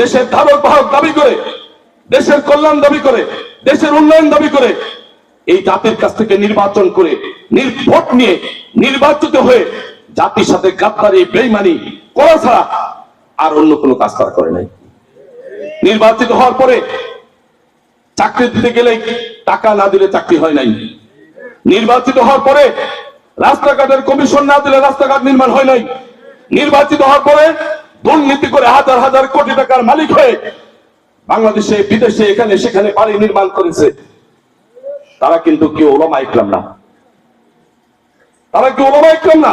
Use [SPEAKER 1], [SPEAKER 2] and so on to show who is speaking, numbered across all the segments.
[SPEAKER 1] দেশের ধারক বাহক দাবি করে, দেশের কল্যাণ দাবি করে, দেশের উন্নয়ন দাবি করে, এই জাতির কাছ থেকে নির্বাচন করে, নির্ভোট নিয়ে নির্বাচিত হয়ে জাতির সাথে গাদ্দারি, বেইমানি করা ছাড়া আর অন্য কোনো কাজ তারা করে নাই। নির্বাচিত হওয়ার পরে চাকরি দিতে গেলে টাকা না দিলে চাকরি হয় নাই। নির্বাচিত হওয়ার পরে রাস্তাঘাটের কমিশন না দিলে রাস্তাঘাট নির্মাণ হয় নাই। নির্বাচিত হওয়ার পরে দুর্নীতি করে হাজার হাজার কোটি টাকার মালিক হয়ে বাংলাদেশে, বিদেশে, এখানে, সেখানে বাড়ি নির্মাণ করেছে। তারা কিন্তু কেউ ওলামা ইকরাম না। তারা কেউ ওলামা ইকরাম না।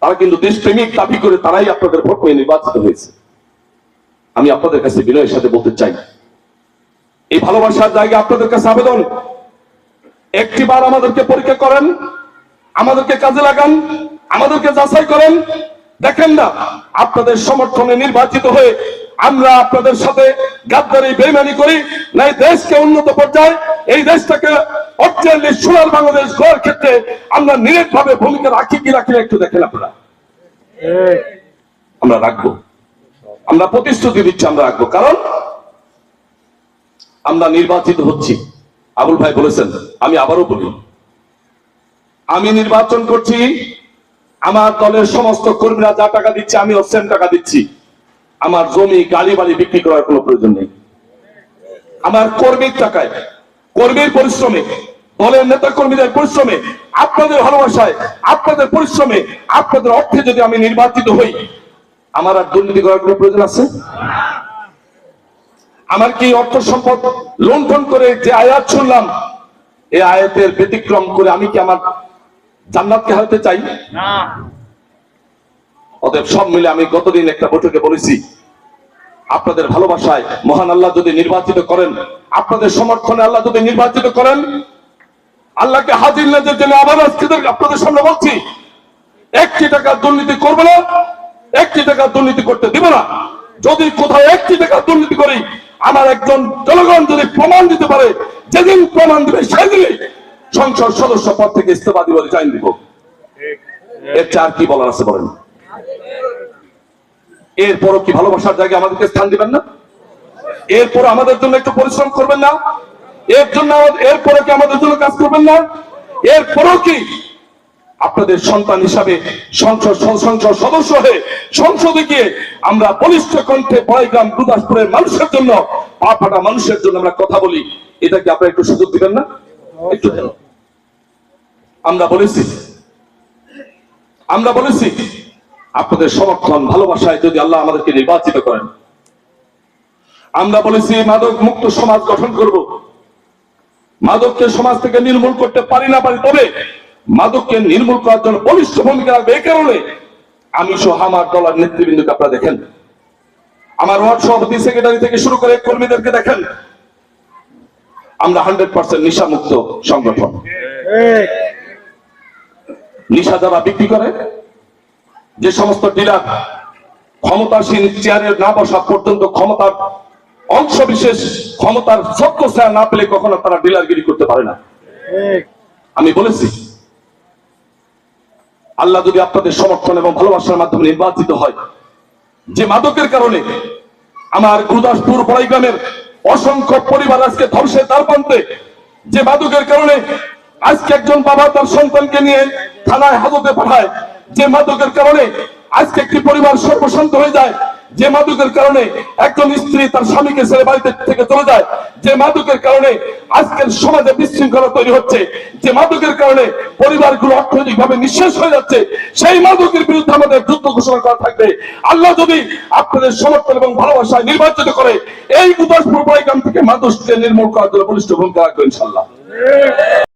[SPEAKER 1] তারা কিন্তু দেশপ্রেমিক দাবি করে তারাই আপনাদের ভোট পেয়ে নির্বাচিত হয়েছে। আমি আপনাদের কাছে বিনয়ের সাথে বলতে চাই। এই ভালোবাসার জায়গা আপনাদের কাছে আবেদন। একটি বার আমাদেরকে পরীক্ষা করেন, আমাদেরকে কাজে লাগান, আমাদেরকে যাচাই করেন দেখেন না, আপনাদের সমর্থনে নির্বাচিত হয়ে আমরা আপনাদের সাথে গাদ্দারি, বেইমানি করি। না এই দেশকে উন্নত পর্যায়ে এই দেশটাকে অর্থনৈতিক সোনার বাংলাদেশ গড়ার ক্ষেত্রে আমরা নিরেট ভাবে ভূমিকা রাখি কি রাখি একটু দেখেন আপনারা। আমরা রাখব। আমরা প্রতিশ্রুতি দিচ্ছি, আমরা রাখব। কারণ আমরা নির্বাচিত হচ্ছি। আবুল ভাই বলেছেন, আমি আবারও বলি, আমি নির্বাচন করছি আমার দলের সমস্ত কর্মীরা যা টাকা দিচ্ছে আমি সেম টাকা দিচ্ছি। আমার জমি গালি বালি বিক্রি করার কোনো প্রয়োজন নেই। আমার কর্মীর টাকায়, কর্মীর পরিশ্রমে, দলের নেতা কর্মীদের পরিশ্রমে, আপনাদের ভালোবাসায়, আপনাদের পরিশ্রমে, আপনাদের অর্থে যদি আমি নির্বাচিত হই, আমার আর দুর্নীতি করার কোনো প্রয়োজন আছে? আমার কি অর্থ সম্পদ লুণ্ঠন করে যে আয়াত শুনলাম এই আয়াতের ব্যতিক্রম করে আমি কি আমার জান্নাতকে হারাতে চাই। অতএব সব মিলে আমি গতদিন একটা বৈঠকে বলেছি আপনাদের ভালোবাসায় মহান আল্লাহ যদি নির্বাচিত করেন আপনাদের সমর্থনে আল্লাহ যদি নির্বাচিত করেন আল্লাহকে হাজির নাজের জন্য আবার আজকে আপনাদের সামনে বলছি একটি টাকা দুর্নীতি করবে না একটি টাকা দুর্নীতি করতে দিব না। যদি কোথাও একটি টাকা দুর্নীতি করি আমার একজন জনগণ যদি প্রমাণ দিতে পারে যেদিন প্রমাণ দিবে সেদিনই সংসদ সদস্য পদ থেকে ইস্তফা দিব রিজাইন দিব। এর চার কি বলার আছে বলেন? এরপরও কি ভালোবাসার জায়গায় আমাদেরকে স্থান দিবেন না? এরপর আমাদের জন্য একটু পরিশ্রম করবেন না? এর জন্য এরপরে কি আমাদের জন্য কাজ করবেন না? এরপরও কি আপনাদের সন্তান হিসাবে সংসদ সংসদ সদস্য হয়ে সংসদে গিয়ে আমরা বলিষ্ঠ কণ্ঠে বয়গ্রাম গুরুদাসপুরের মানুষের জন্য, পা মানুষের জন্য আমরা কথা বলি। এটা কি আপনারা একটু সুযোগ দিবেন না? একটু আমরা বলেছি। আমরা বলেছি, আপনাদের সমর্থন, ভালোবাসায় যদি আল্লাহ আমাদেরকে নির্বাচিত করেন। আমরা বলেছি, মাদক মুক্ত সমাজ গঠন করব। মাদককে সমাজ থেকে নির্মূল করতে পারি না পারি, তবে মাদককে নির্মূল করার জন্য বলিষ্ঠ ভূমিকা রাখবে এই কারণে আমি সহ আমার দলের নেতৃবৃন্দকে আপনারা দেখেন। আমার ওয়ার্ড সভাপতি, সেক্রেটারি থেকে শুরু করে কর্মীদেরকে দেখেন। আমরা হান্ড্রেড পার্সেন্ট নিশামুক্ত সংগঠন। নিশা যারা বিক্রি করে? যে সমস্ত ডিলার ক্ষমতাসীন চেয়ারে না বসা পর্যন্ত ক্ষমতার অংশ বিশেষ ক্ষমতার সত্য ছায়া না পেলে কখনো তারা ডিলারগিরি করতে পারে না। আমি বলেছি আল্লাহ যদি আপনাদের সমর্থন এবং ভালোবাসার মাধ্যমে নির্বাচিত হয় যে মাদকের কারণে আমার গুরুদাসপুর বড়াই গ্রামের অসংখ্য পরিবার আজকে ধ্বংসের দ্বার প্রান্তে যে মাদকের কারণে আজকে একজন বাবা তার সন্তানকে নিয়ে থানায় হাজতে পাঠায়। যে মাদকের কারণে আজকে একটি পরিবার সর্বশান্ত হয়ে যায়। যে মাদকের কারণে একজন স্ত্রী তার স্বামীকে ছেড়ে বাড়িতে থেকে চলে যায়। যে মাদকের কারণে আজকের সমাজে বিশৃঙ্খলা তৈরি হচ্ছে। যে মাদকের কারণে পরিবারগুলো অর্থনৈতিক ভাবে নিঃশেষ হয়ে যাচ্ছে। সেই মাদকের বিরুদ্ধে আমাদের যুদ্ধ ঘোষণা করা থাকবে। আল্লাহ যদি আপনাদের সমর্থন এবং ভালোবাসায় নির্বাচিত করে, এই উদাসপুর গ্রাম থেকে মাদককে নির্মূল করার জন্য বলিষ্ঠ ভূমিকা রাখবে ইনশাল্লাহ